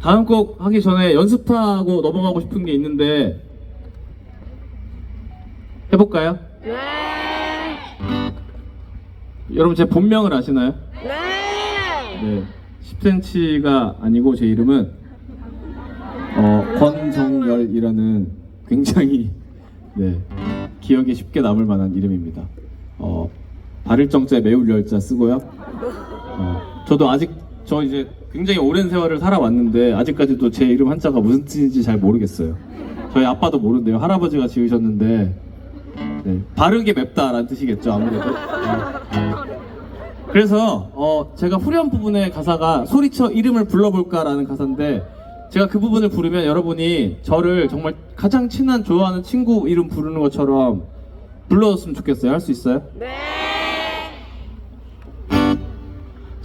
다음 곡 하기 전에 연습하고 넘어가고 싶은 게 있는데 해볼까요? 네. 여러분 제 본명을 아시나요? 네. 네, 10cm가 아니고 제 이름은 어, 권정열이라는 굉장히 네, 기억에 쉽게 남을 만한 이름입니다. 어, 발을 정자에 매울 열자 쓰고요. 어, 저도 아직 저 이제 굉장히 오랜 세월을 살아왔는데 아직까지도 제 이름 한자가 무슨 뜻인지 잘 모르겠어요. 저희 아빠도 모른대요. 할아버지가 지으셨는데 네, 바르게 맵다라는 뜻이겠죠 아무래도. 네. 그래서 어, 제가 후렴 부분의 가사가 소리쳐 이름을 불러볼까라는 가사인데 제가 그 부분을 부르면 여러분이 저를 정말 가장 친한 좋아하는 친구 이름 부르는 것처럼 불러줬으면 좋겠어요. 할 수 있어요? 네.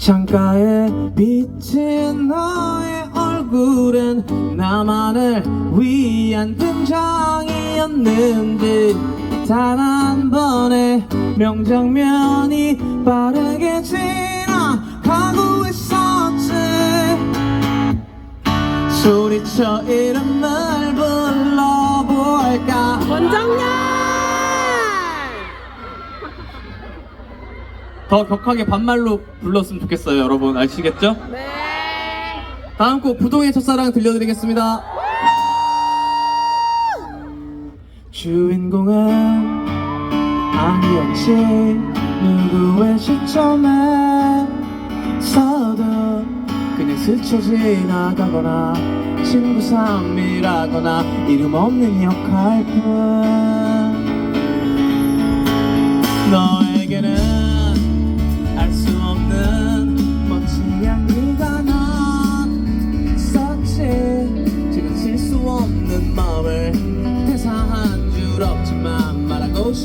창가에 비친 너의 얼굴은 나만을 위한 등장이었는데 단 한 번의 명장면이 빠르게 지나가고 있었지. 소리쳐 이름 더 격하게 반말로 불렀으면 좋겠어요 여러분 아시겠죠? 네. 다음 곡 부동의 첫사랑 들려드리겠습니다. 주인공은 아니었지 누구의 시점에 서도 그냥 스쳐 지나가거나 친구 삼이라거나 이름 없는 역할뿐 너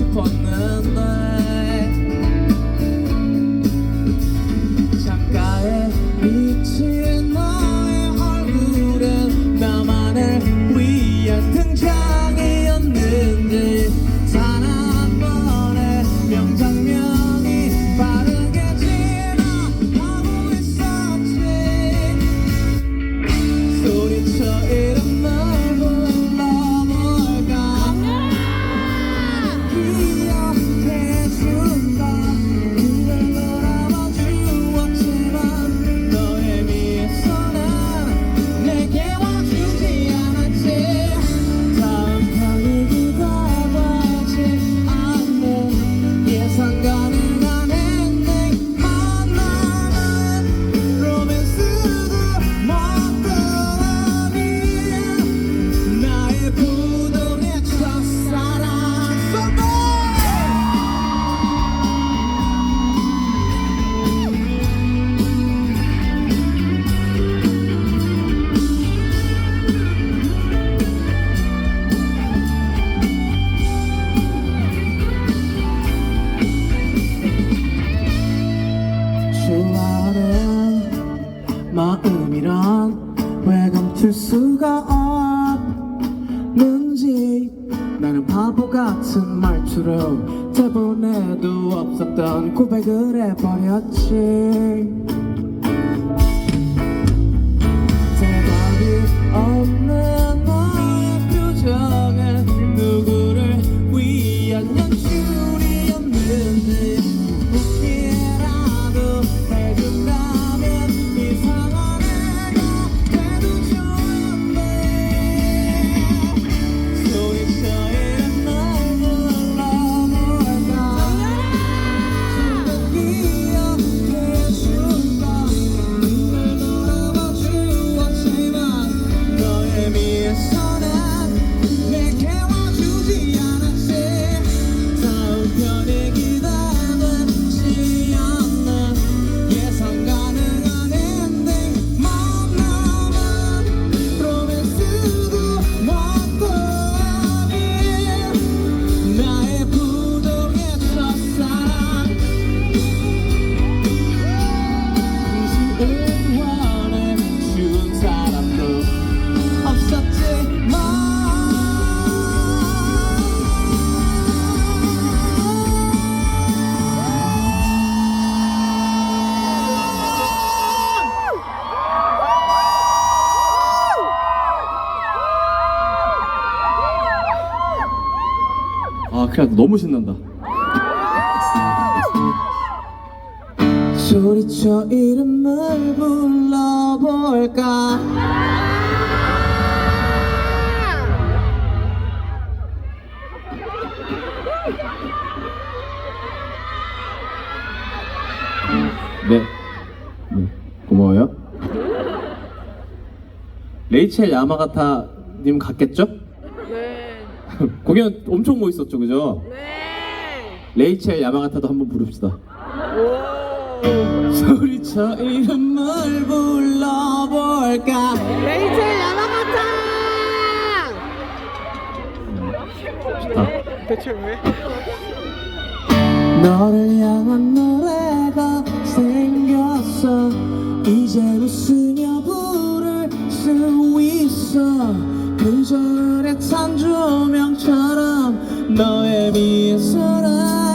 말하 왜 감출 수가 없는지 나는 바보 같은 말투로 대본에도 없었던 고백을 해버렸지. 대답이 없는 큰일 났다 너무 신난다. 소리쳐 이름을 불러볼까? 네, 네. 고마워요. 레이첼 야마가타님 갔겠죠? 네. 공연 엄청 멋있었죠 그죠? 네. 레이첼 야마가타도 한번 부릅시다 오. 소리쳐 이름을 불러볼까 레이첼 야마가타. 좋다 대체 왜? 너를 향한 노래가 생겼어 이제 웃으며 부를 수 있어 그저의 탄 조명처럼 너의 미소를